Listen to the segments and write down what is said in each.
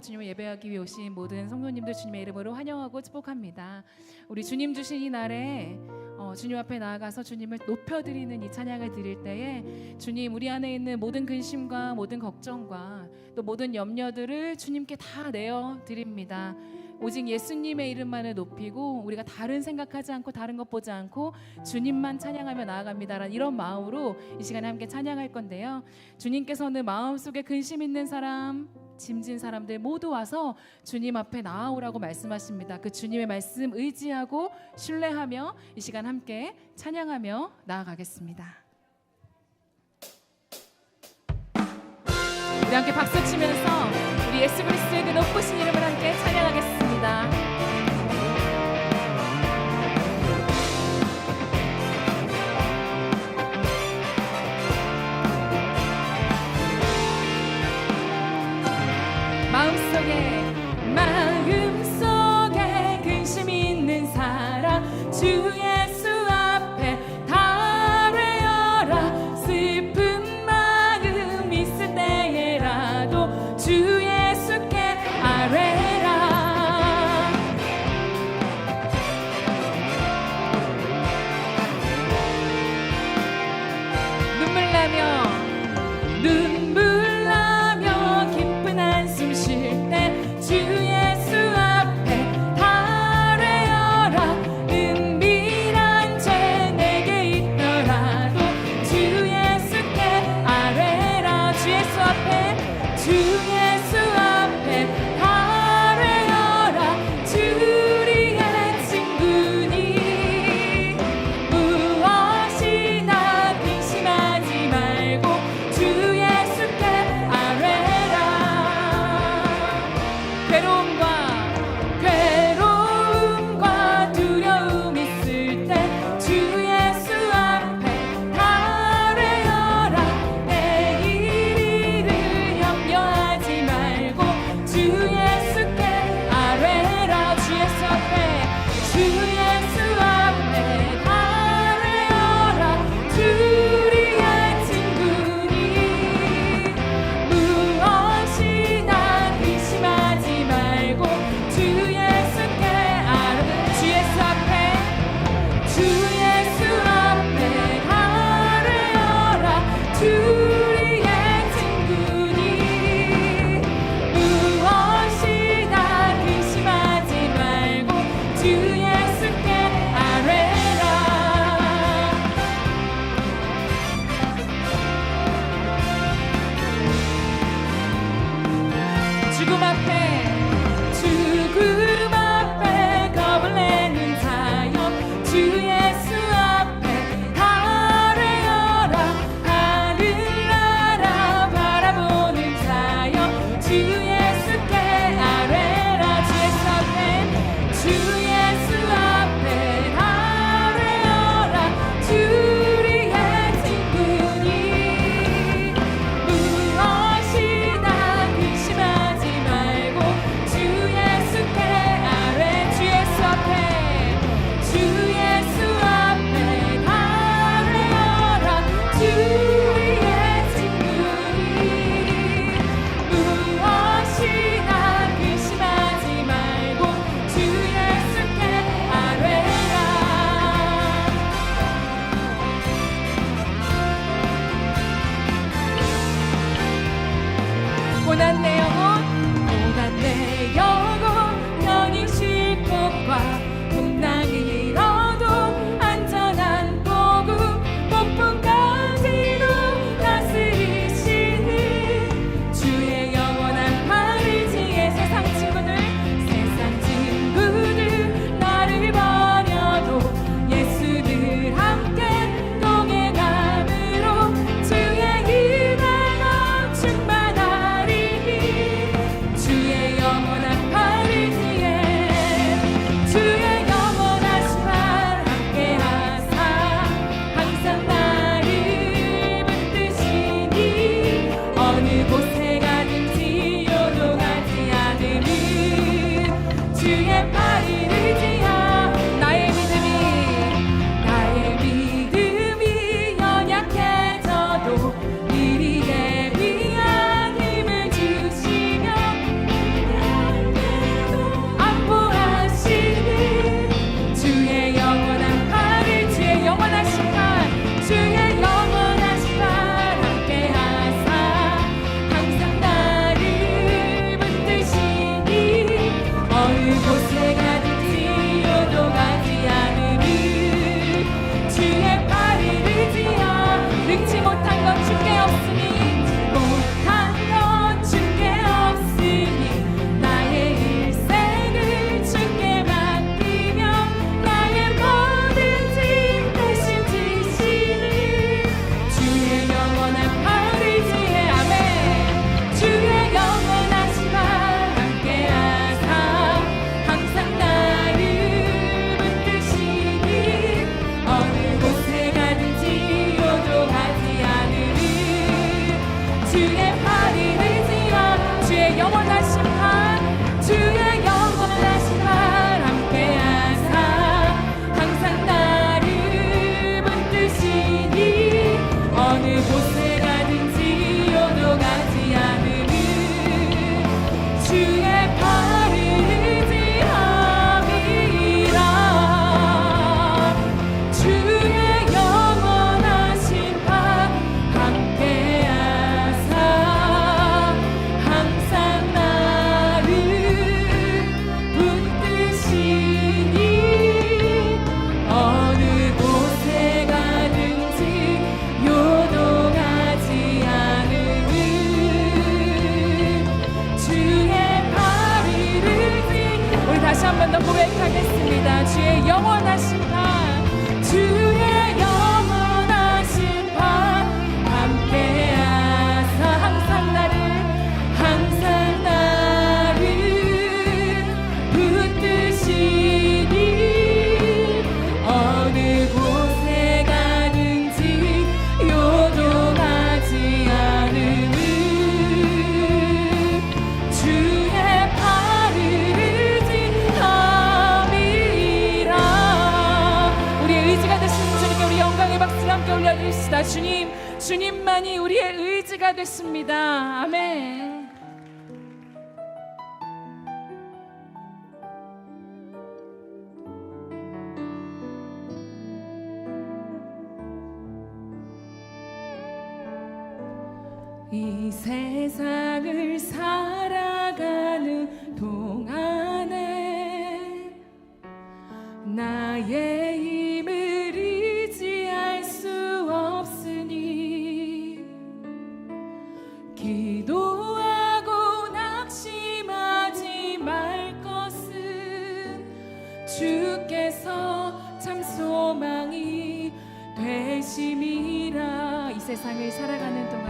주님을 예배하기 위해 오신 모든 성도님들 주님의 이름으로 환영하고 축복합니다. 우리 주님 주신 이 날에 어, 주님 앞에 나아가서 주님을 높여드리는 이 찬양을 드릴 때에 주님 우리 안에 있는 모든 근심과 모든 걱정과 또 모든 염려들을 주님께 다 내어 드립니다. 오직 예수님의 이름만을 높이고 우리가 다른 생각하지 않고 다른 것 보지 않고 주님만 찬양하며 나아갑니다라는 이런 마음으로 이 시간에 함께 찬양할 건데요. 주님께서는 마음속에 근심 있는 사람 짐진 사람들 모두 와서 주님 앞에 나아오라고 말씀하십니다. 그 주님의 말씀 의지하고 신뢰하며 이 시간 함께 찬양하며 나아가겠습니다. 우리 함께 박수 치면서 우리 예수 그리스도의 그 높으신 이름을 함께 찬양하겠습니다. Chico Mar 올려드립시다. 주님, 주님만이 우리의 의지가 됐습니다. 아멘. 이 세상을 살아가는 동안에 나의 세상을 살아가는 동안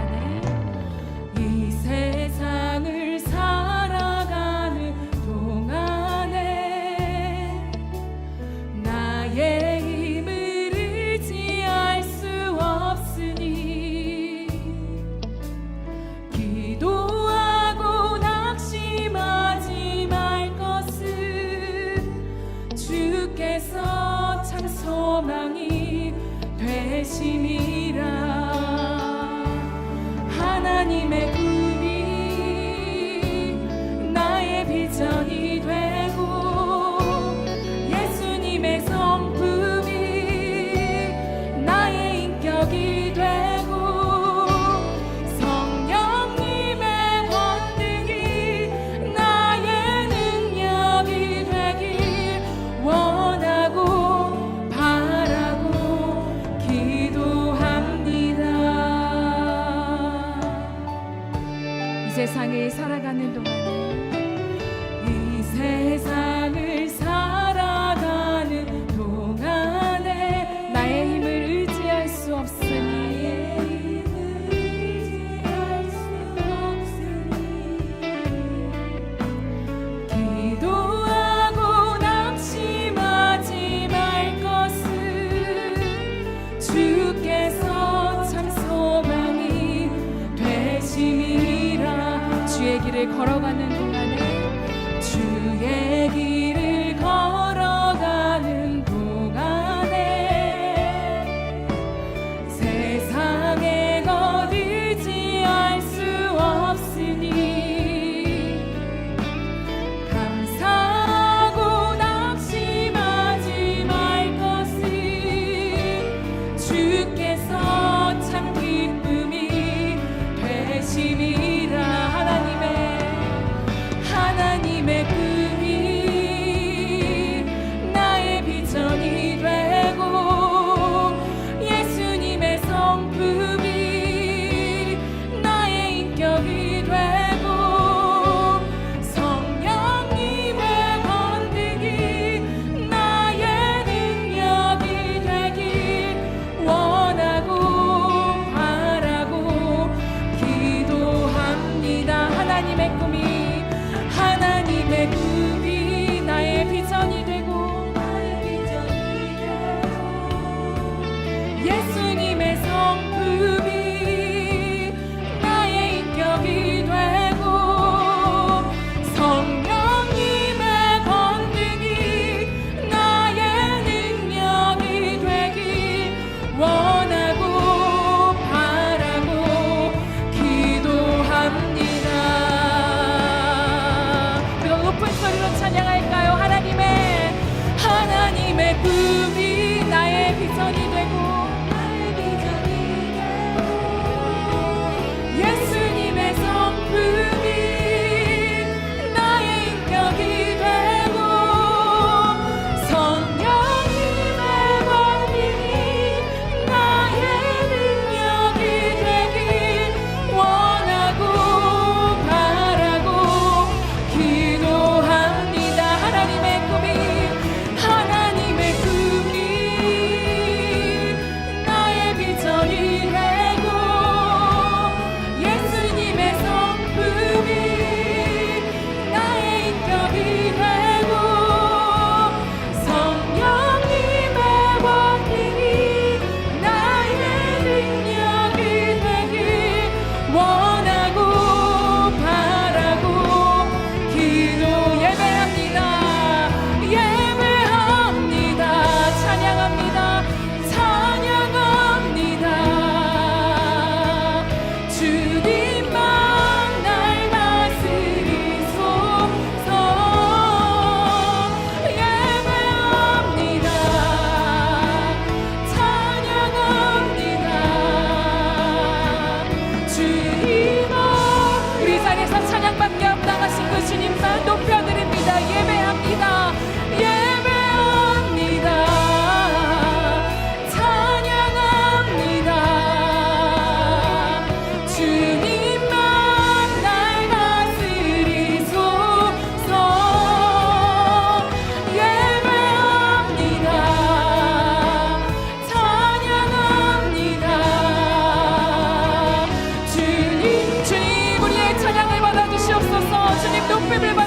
people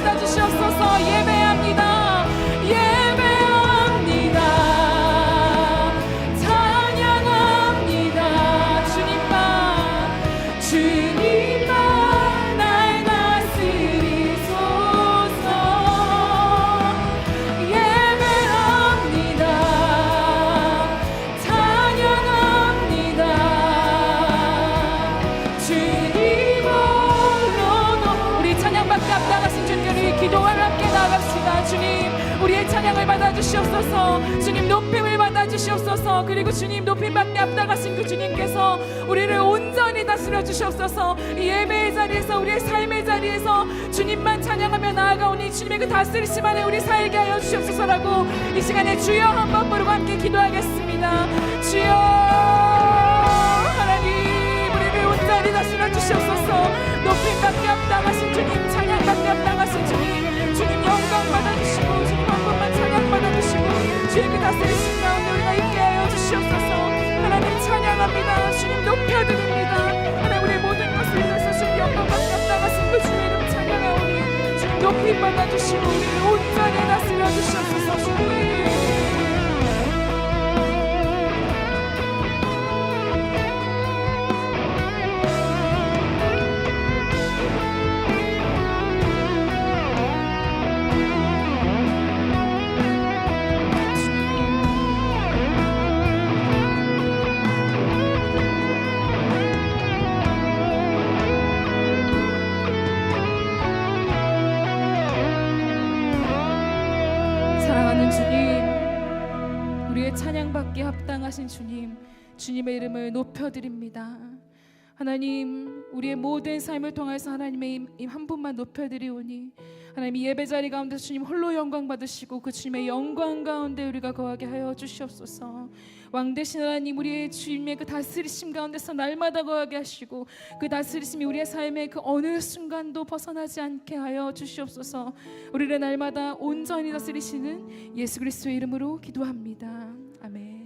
주님의 찬양을 받아 주시옵소서. 주님 높임을 받아 주시옵소서. 그리고 주님 높임 받게 앞다가신 그 주님께서 우리를 온전히 다스려 주시옵소서. 이 예배의 자리에서 우리의 삶의 자리에서 주님만 찬양하며 나아가오니 주님의 그 다스리심 안에 우리 살게 하여 주시옵소서라고 이 시간에 주여 한번 부르고 함께 기도하겠습니다. 주여 하나님 우리를 온전히 다스려 주시옵소서. 높임 받게 앞다가신 주님 찬양합니다. 주님 높여 드립니다. 하나님 우리 모든 것을 위해서 주님 영광 받게 앞다가신 그 이름 찬양하오니 주님 높임 받아주시고 우리를 온전히 다스려 주시옵소서. 주님 합당하신 주님, 주님의 이름을 높여드립니다. 하나님, 우리의 모든 삶을 통해서 하나님의 이한 분만 높여드리오니 하나님 이 예배 자리 가운데 주님 홀로 영광 받으시고 그 주님의 영광 가운데 우리가 거하게 하여 주시옵소서. 왕 대신 하나님 우리의 주님의 그 다스리심 가운데서 날마다 거하게 하시고 그 다스리심이 우리의 삶의 그 어느 순간도 벗어나지 않게 하여 주시옵소서. 우리를 날마다 온전히 다스리시는 예수 그리스도의 이름으로 기도합니다. 아멘.